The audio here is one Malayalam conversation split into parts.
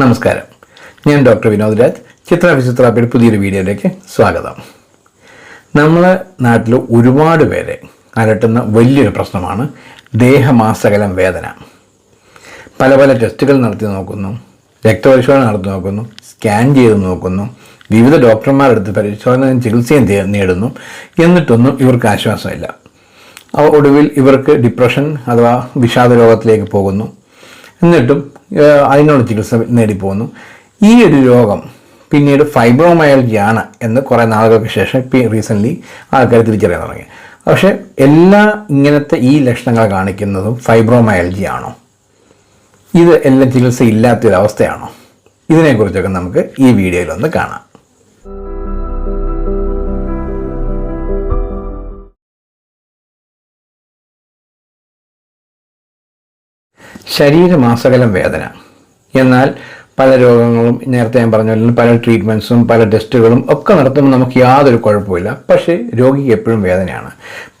നമസ്കാരം. ഞാൻ ഡോക്ടർ വിനോദ് രാജ്. ചിത്ര പുതിയൊരു വീഡിയോയിലേക്ക് സ്വാഗതം. നമ്മളെ നാട്ടിൽ ഒരുപാട് പേരെ അലട്ടുന്ന വലിയൊരു പ്രശ്നമാണ് ദേഹമാസകലം വേദന. പല പല ടെസ്റ്റുകൾ നടത്തി നോക്കുന്നു രക്തപരിശോധന നടത്തി നോക്കുന്നു സ്കാൻ ചെയ്ത് നോക്കുന്നു വിവിധ ഡോക്ടർമാരെടുത്ത് പരിശോധനയും ചികിത്സയും നേടുന്നു. എന്നിട്ടൊന്നും ഇവർക്ക് ആശ്വാസമില്ല. ഒടുവിൽ ഇവർക്ക് ഡിപ്രഷൻ അഥവാ വിഷാദ രോഗത്തിലേക്ക് പോകുന്നു. എന്നിട്ടും അതിനുള്ള ചികിത്സ നേടിപ്പോകുന്നു ഈ ഒരു രോഗം പിന്നീട് ഫൈബ്രോമയാലജി എന്ന് കുറേ നാളുകൾക്ക് ശേഷം റീസെന്റ്ലി ആൾക്കാർ തിരിച്ചറിയാൻ തുടങ്ങി. പക്ഷേ എല്ലാ ഇങ്ങനത്തെ ഈ ലക്ഷണങ്ങൾ കാണിക്കുന്നതും ഫൈബ്രോമയാലജി ആണോ ഇത് എല്ലാം ചികിത്സ ഇല്ലാത്തൊരവസ്ഥയാണോ ഇതിനെക്കുറിച്ചൊക്കെ നമുക്ക് ഈ വീഡിയോയിലൊന്ന് കാണാം. ശരീരമാസകലം വേദന. എന്നാൽ പല രോഗങ്ങളും നേരത്തെ ഞാൻ പറഞ്ഞ പോലെ ട്രീറ്റ്മെന്റ്സും പല ടെസ്റ്റുകളും ഒക്കെ നടത്തുമ്പോൾ നമുക്ക് യാതൊരു കുഴപ്പമില്ല പക്ഷേ രോഗിക്ക് എപ്പോഴും വേദനയാണ്.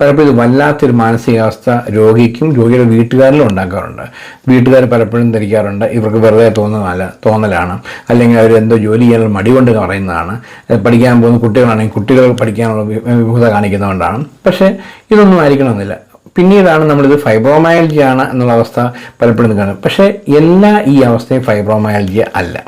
പലപ്പോഴും ഇത് വല്ലാത്തൊരു മാനസികാവസ്ഥ രോഗിക്കും രോഗിയുടെ വീട്ടുകാരിലും ഉണ്ടാക്കാറുണ്ട്. വീട്ടുകാർ പലപ്പോഴും ധരിക്കാറുണ്ട്. ഇവർക്ക് വെറുതെ തോന്നുന്നതല്ല തോന്നലാണ്. അല്ലെങ്കിൽ അവർ എന്തോ ജോലി ചെയ്യാനുള്ള മടി കൊണ്ട് പറയുന്നതാണ്. പഠിക്കാൻ പോകുന്ന കുട്ടികളാണെങ്കിൽ കുട്ടികൾ പഠിക്കാനുള്ള വിഭവത കാണിക്കുന്നതുകൊണ്ടാണ്. പക്ഷേ ഇതൊന്നും ആയിരിക്കണമെന്നില്ല. പിന്നീടാണ് നമ്മളിത് ഫൈബ്രോമയാലജി ആണ് എന്നുള്ള അവസ്ഥ പലപ്പോഴും കാണുന്നത് പക്ഷേ എല്ലാ ഈ അവസ്ഥയും ഫൈബ്രോമയാലജി അല്ല.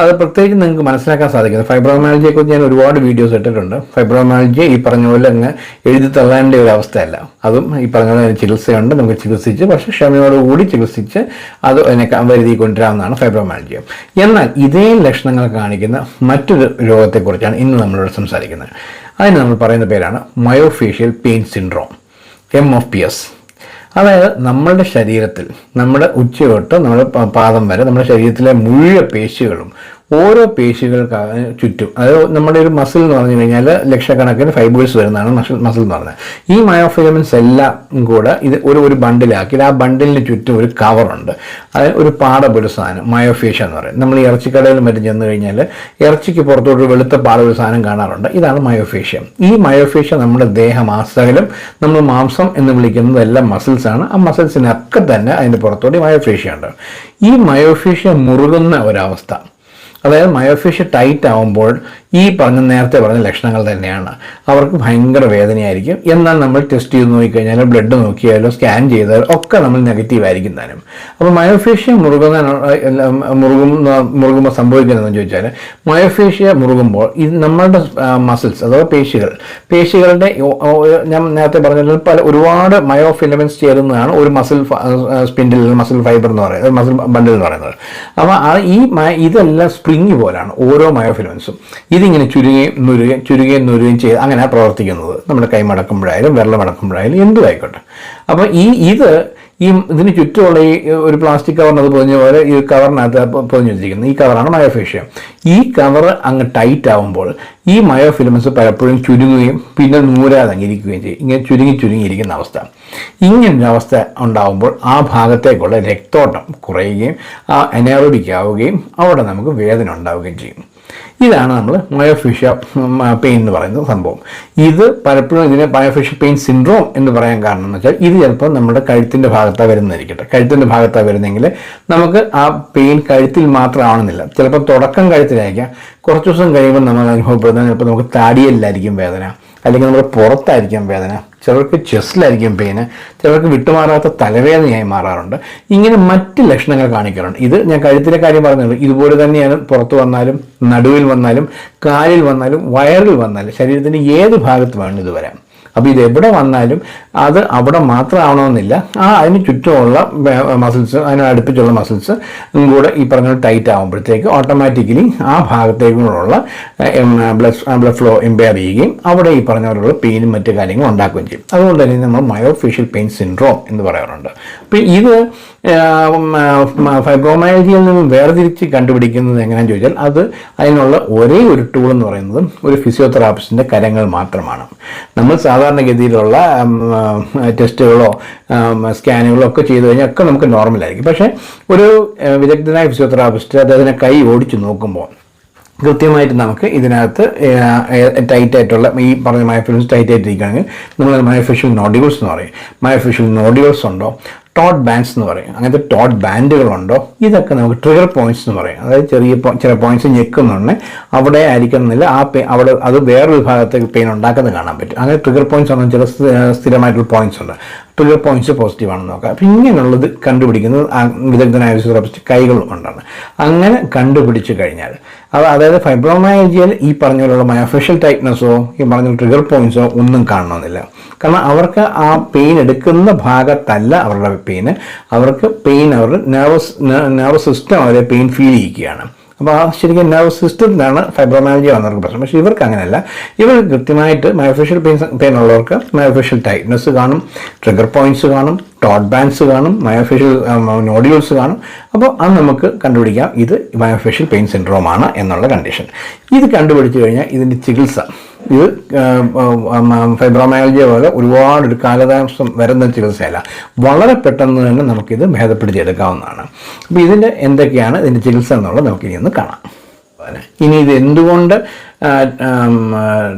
അത് പ്രത്യേകിച്ച് നിങ്ങൾക്ക് മനസ്സിലാക്കാൻ സാധിക്കുന്നത് ഫൈബ്രോമാലജിയെക്കുറിച്ച് ഞാൻ ഒരുപാട് വീഡിയോസ് ഇട്ടിട്ടുണ്ട്. ഫൈബ്രോമയാലജി ഈ പറഞ്ഞ പോലെ അങ്ങ് എഴുതി തള്ളേണ്ട ഒരു അവസ്ഥയല്ല. അതും ഈ പറഞ്ഞ പോലെ ചികിത്സയുണ്ട്. നമുക്ക് ചികിത്സിച്ച് പക്ഷേ ക്ഷമയോടുകൂടി ചികിത്സിച്ച് അത് അതിനെ വരുതി കൊണ്ടുവരാവുന്നതാണ് ഫൈബ്രോമാലജി എന്നാൽ ഇതേ ലക്ഷണങ്ങൾ കാണിക്കുന്ന മറ്റൊരു രോഗത്തെക്കുറിച്ചാണ് ഇന്ന് നമ്മളിവിടെ സംസാരിക്കുന്നത്. അതിന് നമ്മൾ പറയുന്ന പേരാണ് myofascial pain syndrome M of P S അതായത് നമ്മളുടെ ശരീരത്തിൽ നമ്മുടെ ഉച്ച തൊട്ട് നമ്മുടെ പാദം വരെ നമ്മുടെ ശരീരത്തിലെ മുഴുവൻ പേശികളും ഓരോ പേശികൾക്ക് ചുറ്റും. അതായത് നമ്മുടെ ഒരു മസിൽ എന്ന് പറഞ്ഞു കഴിഞ്ഞാൽ ലക്ഷക്കണക്കിന് ഫൈബേഴ്സ് വരുന്നതാണ് മസിൽ മസിൽ എന്ന് പറയുന്നത് ഈ മയോഫിലമെൻസ് എല്ലാം കൂടെ ഇത് ഒരു ഒരു ബണ്ടിലാക്കി ആ ബണ്ടിലിന് ചുറ്റും ഒരു കവറുണ്ട് അതായത് ഒരു പാട സാധനം മയോഫേഷ്യ എന്ന് പറയും. നമ്മൾ ഇറച്ചിക്കടയിൽ മറ്റും ചെന്ന് കഴിഞ്ഞാൽ ഇറച്ചിക്ക് പുറത്തോട്ട് വെളുത്ത പാട ഒരു സാധനം കാണാറുണ്ട്. ഇതാണ് മയോഫേഷ്യ ഈ മയോഫേഷ്യ നമ്മുടെ ദേഹമാസകലം നമ്മൾ മാംസം എന്ന് വിളിക്കുന്നത് എല്ലാം മസിൽസാണ് ആ മസിൽസിനൊക്കെ തന്നെ അതിന്റെ പുറത്തോട്ട് മയോഫേഷ്യ ഉണ്ട്. ഈ മയോഫേഷ്യ മുറുകുന്ന ഒരവസ്ഥ. അതായത് മയോഫേഷ്യ ടൈറ്റ് ആവുമ്പോൾ ഈ പറഞ്ഞ നേരത്തെ പറഞ്ഞ ലക്ഷണങ്ങൾ തന്നെയാണ്. അവർക്ക് ഭയങ്കര വേദനയായിരിക്കും. എന്നാൽ നമ്മൾ ടെസ്റ്റ് ചെയ്ത് നോക്കിക്കഴിഞ്ഞാലോ ബ്ലഡ് നോക്കിയാലോ സ്കാൻ ചെയ്താലോ ഒക്കെ നമ്മൾ നെഗറ്റീവ് ആയിരിക്കും താനും. അപ്പോൾ മയോഫേഷ്യ മുറുകുന്ന മുറുകും മുറുകുമ്പോൾ സംഭവിക്കുന്നതെന്ന് ചോദിച്ചാൽ മയോഫേഷ്യ മുറുകുമ്പോൾ ഇത് നമ്മളുടെ മസിൽസ് അഥവാ പേശികൾ പേശികളുടെ ഞാൻ നേരത്തെ പറഞ്ഞ പല ഒരുപാട് മയോഫിലമെൻസ് ചേരുന്നതാണ് ഒരു മസിൽ സ്പിൻഡിൽ മസിൽ ഫൈബർ എന്ന് പറയുന്നത് മസിൽ ബണ്ടിൽ എന്ന് പറയുന്നത്. അപ്പോൾ ഈ ഇതെല്ലാം സ്പ്രിങ് പോലാണ് ഓരോ മയോഫിലമെന്റ്സും ഇതിങ്ങനെ ചുരുങ്ങുകയും നുരുകയും ചുരുങ്ങുകയും നുരുകയും ചെയ്ത് അങ്ങനെ പ്രവർത്തിക്കുന്നത്. നമ്മുടെ കൈ മടക്കുമ്പോഴായാലും വെള്ളം മടക്കുമ്പോഴായാലും എന്തും ആയിക്കോട്ടെ അപ്പോൾ ഈ ഇത് ഈ ഇതിന് ചുറ്റുമുള്ള ഈ ഒരു പ്ലാസ്റ്റിക് കവറിനത് പൊതിഞ്ഞ പോലെ ഈ കവറിനകത്ത് പൊതിഞ്ഞു വെച്ചിരിക്കുന്നത് ഈ കവറാണ് മയോഫേഷ്യം. ഈ കവർ അങ്ങ് ടൈറ്റ് ആവുമ്പോൾ ഈ മയോഫിലമെന്റ്സ് പലപ്പോഴും ചുരുങ്ങുകയും പിന്നെ നൂരാതെ അങ്ങിരിക്കുകയും ചെയ്യും. ഇങ്ങനെ ചുരുങ്ങി ചുരുങ്ങിയിരിക്കുന്ന അവസ്ഥ. ഇങ്ങനൊരു അവസ്ഥ ഉണ്ടാകുമ്പോൾ ആ ഭാഗത്തേക്കുള്ള രക്തോട്ടം കുറയുകയും ആ എനേറോബിക് ആവുകയും അവിടെ നമുക്ക് വേദന ഉണ്ടാവുകയും ചെയ്യും. ഇതാണ് നമ്മൾ മയോഫിഷ്യ പെയിൻ എന്ന് പറയുന്ന സംഭവം. ഇത് പലപ്പോഴും ഇതിനെ മയോഫിഷ്യ പെയിൻ സിൻഡ്രോം എന്ന് പറയാൻ കാരണം എന്ന് വെച്ചാൽ ഇത് ചിലപ്പോൾ നമ്മുടെ കഴുത്തിന്റെ ഭാഗത്താണ് വരുന്നതായിരിക്കട്ടെ. കഴുത്തിന്റെ ഭാഗത്താണ് വരുന്നെങ്കിൽ നമുക്ക് ആ പെയിൻ കഴുത്തിൽ മാത്രമാണെന്നില്ല ചിലപ്പോൾ തുടക്കം കഴുത്തിലായിരിക്കാം. കുറച്ച് ദിവസം കഴിയുമ്പോൾ നമ്മൾ അനുഭവപ്പെടുന്നത് ചിലപ്പോൾ നമുക്ക് താടിയല്ലായിരിക്കും വേദന. അല്ലെങ്കിൽ നമ്മുടെ പുറത്തായിരിക്കാം വേദന. ചിലർക്ക് ചെസ്റ്റിലായിരിക്കും പെയിന് ചിലർക്ക് വിട്ടുമാറാത്ത തലവേദനയായി മാറാറുണ്ട്. ഇങ്ങനെ മറ്റ് ലക്ഷണങ്ങൾ കാണിക്കാറുണ്ട്. ഇത് ഞാൻ കഴുത്തിലെ കാര്യം പറഞ്ഞത് ഇതുപോലെ തന്നെയാണ് പുറത്ത് വന്നാലും നടുവിൽ വന്നാലും കാലിൽ വന്നാലും വയറിൽ വന്നാലും ശരീരത്തിന്റെ ഏത് ഭാഗത്ത് വേണം ഇത് വരാം അപ്പോൾ ഇത് എവിടെ വന്നാലും അത് അവിടെ മാത്രമാവണമെന്നില്ല. ആ അതിന് ചുറ്റുമുള്ള മസിൽസ് അതിന് അടുപ്പിച്ചുള്ള മസിൽസ് കൂടെ ഈ പറഞ്ഞ ടൈറ്റ് ആകുമ്പോഴത്തേക്ക് ഓട്ടോമാറ്റിക്കലി ആ ഭാഗത്തേക്കുള്ള ബ്ലഡ് ബ്ലഡ് ഫ്ലോ ഇമ്പയർ ചെയ്യുകയും അവിടെ ഈ പറഞ്ഞ പോലുള്ള പെയിനും മറ്റു കാര്യങ്ങളും ഉണ്ടാക്കുകയും ചെയ്യും. അതുകൊണ്ട് തന്നെ നമ്മൾ മയോഫേഷ്യൽ പെയിൻ സിൻഡ്രോം എന്ന് പറയാറുണ്ട്. അപ്പോൾ ഇത് ഫൈബ്രോമയാലജിയിൽ നിന്നും വേർതിരിച്ച് കണ്ടുപിടിക്കുന്നത് എങ്ങനെയാണെന്ന് ചോദിച്ചാൽ അത് അതിനുള്ള ഒരേ ഒരു ടൂൾ എന്ന് പറയുന്നത് ഒരു ഫിസിയോതെറാപ്പിസ്റ്റിന്റെ കരങ്ങൾ മാത്രമാണ്. നമ്മൾ സാധാരണഗതിയിലുള്ള ടെസ്റ്റുകളോ സ്കാനുകളോ ഒക്കെ ചെയ്തു കഴിഞ്ഞാൽ ഒക്കെ നമുക്ക് നോർമലായിരിക്കും പക്ഷേ ഒരു വിദഗ്ധനായ ഫിസിയോതെറാപ്പിസ്റ്റ് അദ്ദേഹത്തിനെ കൈ ഓടിച്ചു നോക്കുമ്പോൾ കൃത്യമായിട്ട് നമുക്ക് ഇതിനകത്ത് ടൈറ്റായിട്ടുള്ള ഈ പറഞ്ഞ മയോഫിഷ്യൽസ് ടൈറ്റ് ആയിട്ടിരിക്കുകയാണെങ്കിൽ നമ്മൾ മയോഫിഷ്യൽ നോഡ്യൂൾസ് എന്ന് പറയും. മയോഫിഷ്യൽ നോഡ്യൂൾസ് ഉണ്ടോ? ടോട്ട് ബാൻഡ്സ് എന്ന് പറയും. അങ്ങനത്തെ ടോട്ട് ബാൻഡുകളുണ്ടോ ഇതൊക്കെ നമുക്ക് ട്രിഗർ പോയിന്റ്സ് എന്ന് പറയും. അതായത് ചെറിയ ചില പോയിന്റ്സ് ഞെക്കുന്നുണ്ട്. അവിടെ ആയിരിക്കണമെന്നില്ല ആ പെയിൻ അവിടെ അത് വേറൊരു വിഭാഗത്തിൽ പെയിൻ ഉണ്ടാക്കുന്നത് കാണാൻ പറ്റും. അങ്ങനെ ട്രിഗർ പോയിന്റ്സ് ഉണ്ടെങ്കിൽ ചില സ്ഥിരമായിട്ടുള്ള പോയിന്റ്സ് ഉണ്ട്. ട്രിഗർ പോയിന്റ്സ് പോസിറ്റീവ് ആണെന്ന് നോക്കാം. അപ്പം ഇങ്ങനെയുള്ളത് കണ്ടുപിടിക്കുന്നത് വിദഗ്ധനായ ഫിസിയോതെറാപ്പിസ്റ്റ് കൈകൾ കൊണ്ടാണ്. അങ്ങനെ കണ്ടുപിടിച്ച് കഴിഞ്ഞാൽ അത് അതായത് ഫൈബ്രോമയാജിയൽ ഈ പറഞ്ഞ പോലുള്ള മയോഫേഷ്യൽ ടൈറ്റ്നസ്സോ ഈ പറഞ്ഞ ട്രിഗർ പോയിന്റ്സോ ഒന്നും കാണണമെന്നില്ല. കാരണം അവർക്ക് ആ പെയിൻ എടുക്കുന്ന ഭാഗത്തല്ല അവരുടെ പെയിന് അവർക്ക് പെയിൻ അവരുടെ നെർവസ് നെർവസ് സിസ്റ്റം അവരെ പെയിൻ ഫീൽ ചെയ്യിക്കുകയാണ്. അപ്പോൾ ആ ശരിക്കും നെർവസ് സിസ്റ്റത്തിലാണ് ഫൈബ്രോമാലജി വന്നവർക്ക് പ്രശ്നം. പക്ഷേ ഇവർക്ക് അങ്ങനെയല്ല. ഇവർ കൃത്യമായിട്ട് മയോഫേഷ്യൽ പെയിൻ പെയിൻ ഉള്ളവർക്ക് മയോഫേഷ്യൽ ടൈറ്റ്നസ് കാണും ട്രിഗർ പോയിന്റ്സ് കാണും ടോട്ട് ബാൻസ് കാണും മയോഫേഷ്യൽ നോഡ്യൂൾസ് കാണും. അപ്പോൾ അത് നമുക്ക് കണ്ടുപിടിക്കാം. ഇത് മയോഫേഷ്യൽ പെയിൻ സിൻഡ്രോമാണ് എന്നുള്ള കണ്ടീഷൻ ഇത് കണ്ടുപിടിച്ച് കഴിഞ്ഞാൽ ഇതിന്റെ ചികിത്സ ഇത് ഫൈബ്രോമയോളജിയെ പോലെ ഒരുപാട് ഒരു കാലതാമസം വരുന്ന ചികിത്സയല്ല. വളരെ പെട്ടെന്ന് തന്നെ നമുക്കിത് ഭേദപ്പെടുത്തിയെടുക്കാവുന്നതാണ്. അപ്പോൾ ഇതിന്റെ എന്തൊക്കെയാണ് ഇതിന്റെ ചികിത്സ എന്നുള്ളത് നമുക്ക് ഇനി ഒന്ന് കാണാം. ഇനി ഇത് എന്തുകൊണ്ട്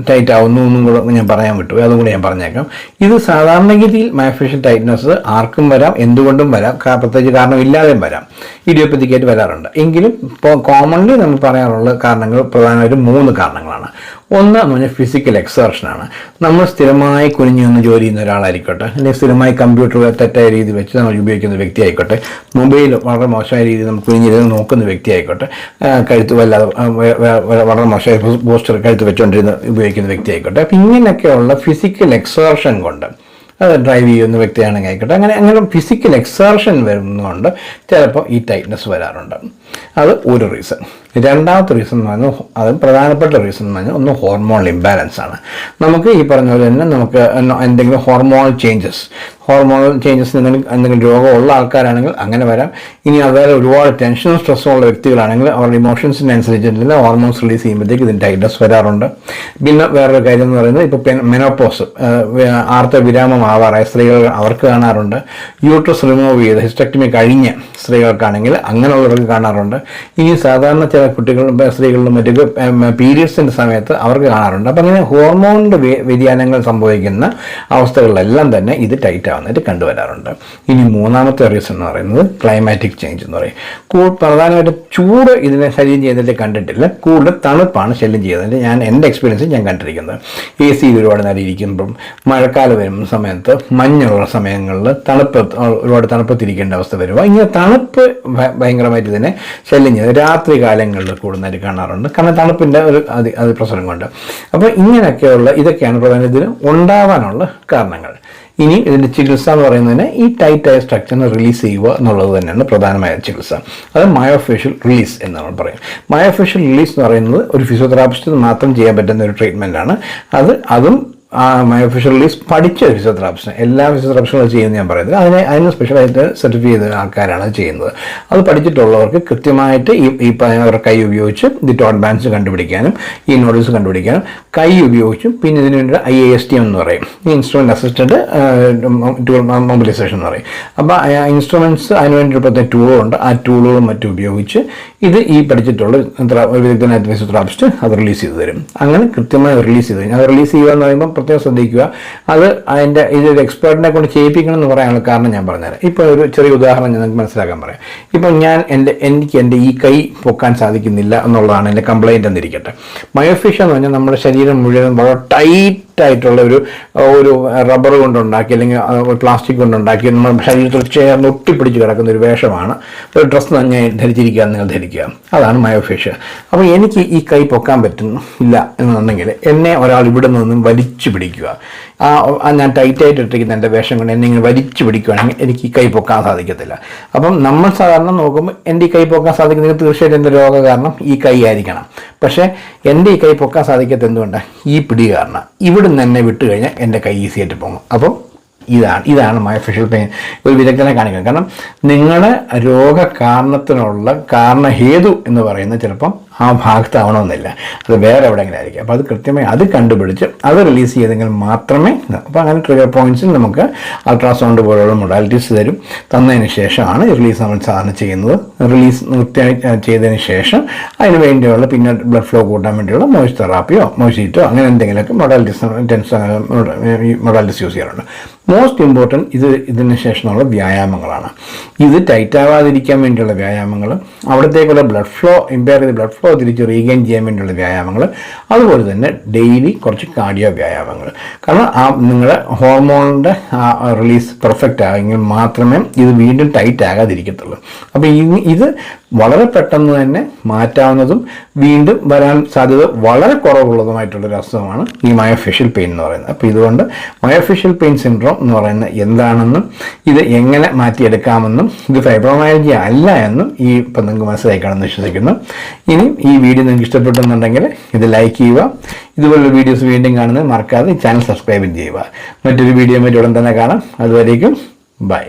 ടൈറ്റ് ആവുന്നു എന്നും കൂടെ ഞാൻ പറയാൻ വിട്ടു. അതും കൂടെ ഞാൻ പറഞ്ഞേക്കാം. ഇത് സാധാരണഗതിയിൽ മയോഫേഷ്യൽ ടൈറ്റ്നസ് ആർക്കും വരാം എന്തുകൊണ്ടും വരാം പ്രത്യേകിച്ച് കാരണം ഇല്ലാതെയും വരാം. ഇഡിയോപ്പത്തിക്കായിട്ട് വരാറുണ്ട്. എങ്കിലും ഇപ്പോൾ കോമൺലി നമ്മൾ പറയാറുള്ള കാരണങ്ങൾ പ്രധാനമായിട്ടും മൂന്ന് കാരണങ്ങളാണ്. ഒന്ന് എന്ന് പറഞ്ഞാൽ ഫിസിക്കൽ എക്സർഷനാണ് നമ്മൾ സ്ഥിരമായി കുനിഞ്ഞു നിന്ന് ജോലി ചെയ്യുന്ന ഒരാളായിരിക്കട്ടെ അല്ലെങ്കിൽ സ്ഥിരമായി കമ്പ്യൂട്ടർ തെറ്റായ രീതി വെച്ച് നമ്മൾ ഉപയോഗിക്കുന്ന വ്യക്തി ആയിക്കോട്ടെ മൊബൈൽ വളരെ മോശമായ രീതിയിൽ നമ്മൾ കുനിഞ്ഞിരുന്ന് നോക്കുന്ന വ്യക്തി ആയിക്കോട്ടെ കഴുത്ത് വല്ലാതെ വളരെ മോശമായ പോസ്റ്റർ കഴുത്ത് വെച്ചുകൊണ്ടിരുന്ന് ഉപയോഗിക്കുന്ന വ്യക്തി ആയിക്കോട്ടെ അപ്പം ഇങ്ങനെയൊക്കെയുള്ള ഫിസിക്കൽ എക്സർഷൻ കൊണ്ട് അത് ഡ്രൈവ് ചെയ്യുന്ന വ്യക്തിയാണെങ്കിൽ ആയിക്കോട്ടെ അങ്ങനെ അങ്ങനെ ഫിസിക്കൽ എക്സർഷൻ വരുന്നതുകൊണ്ട് ചിലപ്പോൾ ഈ ടൈറ്റ്നസ് വരാറുണ്ട്. അത് ഒരു റീസൺ രണ്ടാമത്തെ റീസൺ എന്ന് പറഞ്ഞാൽ അത് പ്രധാനപ്പെട്ട റീസൺ എന്ന് പറഞ്ഞാൽ ഒന്ന് ഹോർമോൺ ഇംബാലൻസ് ആണ്. നമുക്ക് ഈ പറഞ്ഞ പോലെ തന്നെ നമുക്ക് എന്തെങ്കിലും ഹോർമോണൽ ചേഞ്ചസ് ഹോർമോണൽ ചേഞ്ചസ് എന്തെങ്കിലും എന്തെങ്കിലും രോഗമുള്ള ആൾക്കാരാണെങ്കിൽ അങ്ങനെ വരാം. ഇനി അതുപോലെ ഒരുപാട് ടെൻഷനും സ്ട്രെസ്സും ഉള്ള വ്യക്തികളാണെങ്കിൽ അവരുടെ ഇമോഷൻസിനനുസരിച്ചിട്ടുള്ള ഹോർമോൺസ് റിലീസ് ചെയ്യുമ്പോഴത്തേക്ക് ഇതിന് ടൈറ്റ്നസ് വരാറുണ്ട്. പിന്നെ വേറൊരു കാര്യം എന്ന് പറയുന്നത് ഇപ്പോൾ മെനോപോസ് ആർത്ത വിരാമമാവാറായ സ്ത്രീകൾ അവർക്ക് കാണാറുണ്ട്. യൂട്രസ് റിമൂവ് ചെയ്ത് ഹിസ്റ്റക്ടമി കഴിഞ്ഞ സ്ത്രീകൾക്കാണെങ്കിൽ അങ്ങനെയുള്ളവർക്ക് കാണാറുണ്ട്. ഇനി സാധാരണ ചില കുട്ടികളും സ്ത്രീകളിലും മറ്റൊക്കെ പീരിയഡ്സിന്റെ സമയത്ത് അവർക്ക് കാണാറുണ്ട്. അപ്പം അങ്ങനെ ഹോർമോണിന്റെ വ്യതിയാനങ്ങൾ സംഭവിക്കുന്ന അവസ്ഥകളിലെല്ലാം തന്നെ ഇത് ടൈറ്റ് ആവുന്നതായിട്ട് കണ്ടുവരാറുണ്ട്. ഇനി മൂന്നാമത്തെ റീസൺ എന്ന് പറയുന്നത് ക്ലൈമാറ്റിക് ചേഞ്ച് എന്ന് പറയും. കൂടുതൽ പ്രധാനമായിട്ടും ചൂട് ഇതിനെ ശല്യം ചെയ്തിട്ട് കണ്ടിട്ടില്ല. കൂടുതൽ തണുപ്പാണ് ശല്യം ചെയ്യുന്നത് ഞാൻ എന്റെ എക്സ്പീരിയൻസ് ഞാൻ കണ്ടിരിക്കുന്നത്. എ സി ഒരുപാട് നേരം ഇരിക്കുമ്പം മഴക്കാലം വരുന്ന സമയത്ത് മഞ്ഞുള്ള സമയങ്ങളിൽ തണുപ്പ് ഒരുപാട് തണുപ്പത്തിരിക്കേണ്ട അവസ്ഥ വരുമ്പോൾ ഇങ്ങനെ തണുപ്പ് ഭയങ്കരമായിട്ട് ഇതിനെ ശല്യം ചെയ്ത് രാത്രി കാലങ്ങളിൽ കൂടുതലായിട്ട് കാണാറുണ്ട്. കാരണം തണുപ്പിന്റെ ഒരു അതി അതിപ്രസരം കൊണ്ട് അപ്പോൾ ഇങ്ങനെയൊക്കെയുള്ള ഇതൊക്കെയാണ് പ്രധാന ഇതിന് ഉണ്ടാവാനുള്ള കാരണങ്ങൾ. ഇനി ഇതിന്റെ ചികിത്സ എന്ന് പറയുന്നതിന് ഈ ടൈറ്റായ സ്ട്രക്ചറിനെ റിലീസ് ചെയ്യുക എന്നുള്ളത് തന്നെയാണ് പ്രധാനമായ ചികിത്സ. അത് മയോഫേഷ്യൽ റിലീസ് എന്ന് നമ്മൾ പറയും. മയോഫേഷ്യൽ റിലീസ് എന്ന് പറയുന്നത് ഒരു ഫിസിയോതെറാപ്പിസ്റ്റ് മാത്രം ചെയ്യാൻ പറ്റുന്ന ഒരു ട്രീറ്റ്മെന്റാണ് അത് അതും ആ ഒഫീഷ്യൽ ലിസ്റ്റ് പഠിച്ച ഫിസിയോതെറാപ്പിസ്റ്റിന് എല്ലാ ഫിസിയോതെറാപ്പിസ്റ്റുകളും ചെയ്യുന്നത് ഞാൻ പറയുന്നത് അതിനെ അതിന് സ്പെഷ്യലായിട്ട് സർട്ടിഫൈ ചെയ്ത ആൾക്കാരാണ് ചെയ്യുന്നത്. അത് പഠിച്ചിട്ടുള്ളവർക്ക് കൃത്യമായിട്ട് ഈ ഈ അവരുടെ കൈ ഉപയോഗിച്ച് ദി ടോട്ട് ബാൻസ് കണ്ടുപിടിക്കാനും ഈ നോഡൽസ് കണ്ടുപിടിക്കാനും കൈ ഉപയോഗിച്ചും പിന്നെ ഇതിന് വേണ്ടി ഐ എ എസ് ടി എന്ന് പറയും. ഈ ഇൻസ്ട്രുമെന്റ് ടൂൾ മൊബിലൈസേഷൻ എന്ന് പറയും. അപ്പോൾ ഇൻസ്ട്രുമെന്റ്സ് അതിന് വേണ്ടി പ്രത്യേക ടൂളുണ്ട് ആ ടൂളുകളും മറ്റും ഉപയോഗിച്ച് ഇത് ഈ പഠിച്ചിട്ടുള്ള വിദഗ്ധനായ ഫിസിയോതെറാപ്പിസ്റ്റ് അത് റിലീസ് ചെയ്ത് തരും. അങ്ങനെ കൃത്യമായി റിലീസ് ചെയ്ത് കഴിഞ്ഞാൽ അത് റിലീസ് ചെയ്യുക എന്ന് പറയുമ്പോൾ പ്രത്യേകം ശ്രദ്ധിക്കുക. അത് അതിന്റെ ഇതൊരു എക്സ്പേർട്ടിനെ കൊണ്ട് ചെയ്യിപ്പിക്കണം എന്ന് പറയാനുള്ള കാരണം ഞാൻ പറഞ്ഞുതരാം. ഇപ്പോൾ ഒരു ചെറിയ ഉദാഹരണം ഞാൻ നിങ്ങൾക്ക് മനസ്സിലാക്കാൻ പറയാം. ഇപ്പം ഞാൻ എന്റെ എനിക്ക് എന്റെ ഈ കൈ പൊക്കാൻ സാധിക്കുന്നില്ല എന്നുള്ളതാണ് എന്റെ കംപ്ലയിന്റ് എന്നിരിക്കട്ടെ. മയോഫിഷ എന്ന് പറഞ്ഞാൽ നമ്മുടെ ശരീരം മുഴുവൻ വളരെ ടൈറ്റ് ആയിട്ടുള്ള ഒരു ഒരു റബ്ബർ കൊണ്ടുണ്ടാക്കി അല്ലെങ്കിൽ പ്ലാസ്റ്റിക് കൊണ്ടുണ്ടാക്കി നമ്മൾ ശരീരത്തിൽ ചേർന്ന് ഒട്ടിപ്പിടിച്ച് കിടക്കുന്ന ഒരു വേഷമാണ്. ഒരു ഡ്രസ്സ് തന്നെ ധരിച്ചിരിക്കുക നിങ്ങൾ ധരിക്കുക. അതാണ് മയോഫേഷ്യ അപ്പോൾ എനിക്ക് ഈ കൈ പൊക്കാൻ പറ്റുന്നില്ല എന്നുണ്ടെങ്കിൽ എന്നെ ഒരാൾ ഇവിടെ നിന്നും വലിച്ചു പിടിക്കുക. ആ ഞാൻ ടൈറ്റായിട്ട് ഇട്ടിരിക്കുന്ന എന്റെ വേഷം കൊണ്ട് എന്നെ ഇങ്ങനെ വലിച്ചു പിടിക്കുകയാണെങ്കിൽ എനിക്ക് കൈ പൊക്കാൻ സാധിക്കത്തില്ല. അപ്പം നമ്മൾ സാധാരണ നോക്കുമ്പോൾ എന്റെ ഈ കൈ പൊക്കാൻ സാധിക്കുന്നെങ്കിൽ തീർച്ചയായിട്ടും എന്റെ രോഗ കാരണം? ഈ കൈ ആയിരിക്കണം. പക്ഷേ എന്റെ ഈ കൈ പൊക്കാൻ സാധിക്കാത്ത എന്തുകൊണ്ടാണ് ഈ പിടി കാരണം. ഇവിടുന്ന് എന്നെ വിട്ടു കഴിഞ്ഞാൽ എന്റെ കൈ ഈസി ആയിട്ട് പോകും അപ്പോൾ ഇതാണ് ഇതാണ് മയോഫേഷ്യൽ പെയിൻ ഒരു വിദഗ്ധനെ കാണിക്കുന്നത് കാരണം നിങ്ങളുടെ രോഗ കാരണത്തിനുള്ള കാരണഹേതു എന്ന് പറയുന്നത് ചിലപ്പം ആ ഭാഗത്താവണമെന്നില്ല. അത് വേറെ എവിടെയെങ്കിലും ആയിരിക്കും? അപ്പോൾ അത് കൃത്യമായി അത് കണ്ടുപിടിച്ച് അത് റിലീസ് ചെയ്തെങ്കിൽ മാത്രമേ അപ്പോൾ അങ്ങനെ ട്രിഗർ പോയിന്റ്സിൽ നമുക്ക് അൾട്രാസൗണ്ട് പോലുള്ള മൊഡാലിറ്റീസ് തരും. തന്നതിന് ശേഷമാണ് റിലീസ് നമ്മൾ സാധാരണ ചെയ്യുന്നത്. റിലീസ് കൃത്യമായി ചെയ്തതിന് ശേഷം അതിന് വേണ്ടിയുള്ള പിന്നെ ബ്ലഡ് ഫ്ലോ കൂട്ടാൻ വേണ്ടിയുള്ള മോയ്സ് തെറാപ്പിയോ മോയ്സീറ്റോ അങ്ങനെ എന്തെങ്കിലുമൊക്കെ മൊഡാലിറ്റീസ് ടെൻസ് മൊഡാലിറ്റീസ് യൂസ് ചെയ്യാറുണ്ട്. മോസ്റ്റ് ഇമ്പോർട്ടന്റ് ഇത് ഇതിന് ശേഷമുള്ള വ്യായാമങ്ങളാണ്. ഇത് ടൈറ്റ് ആവാതിരിക്കാൻ വേണ്ടിയുള്ള വ്യായാമങ്ങൾ. അവിടത്തേക്കുള്ള ബ്ലഡ് ഫ്ലോ ഇമ്പയർ ചെയ്ത് ബ്ലഡ് ഫ്ലോ തിരിച്ച് റീഗെയിൻ ചെയ്യാൻ വേണ്ടിയുള്ള വ്യായാമങ്ങൾ അതുപോലെ തന്നെ ഡെയിലി കുറച്ച് കാർഡിയോ വ്യായാമങ്ങൾ. കാരണം ആ നിങ്ങളുടെ ഹോർമോണിന്റെ റിലീസ് പെർഫെക്റ്റ് ആയെങ്കിൽ മാത്രമേ ഇത് വീണ്ടും ടൈറ്റ് ആകാതിരിക്കത്തുള്ളൂ. അപ്പോൾ ഇത് വളരെ പെട്ടെന്ന് തന്നെ മാറ്റാവുന്നതും വീണ്ടും വരാൻ സാധ്യത വളരെ കുറവുള്ളതുമായിട്ടുള്ളൊരു അസുഖമാണ് ഈ മയോഫിഷ്യൽ പെയിൻ എന്ന് പറയുന്നത്. അപ്പോൾ ഇതുകൊണ്ട് മയോഫിഷ്യൽ പെയിൻ സിൻഡ്രോം എന്ന് പറയുന്നത് എന്താണെന്നും ഇത് എങ്ങനെ മാറ്റിയെടുക്കാമെന്നും ഇത് ഫൈബ്രോമയാലജി അല്ല എന്നും ഈ ഇപ്പം നിങ്ങൾക്ക് മനസ്സിലായി വിശ്വസിക്കുന്നു. ഇനി ഈ വീഡിയോ നിങ്ങൾക്ക് ഇഷ്ടപ്പെട്ടെന്നുണ്ടെങ്കിൽ ഇത് ലൈക്ക് ചെയ്യുക. ഇതുപോലുള്ള വീഡിയോസ് വീണ്ടും കാണുന്നത് മറക്കാതെ ചാനൽ സബ്സ്ക്രൈബും ചെയ്യുക. മറ്റൊരു വീഡിയോ മറ്റുടൻ തന്നെ കാണാം. അതുവരേക്കും ബൈ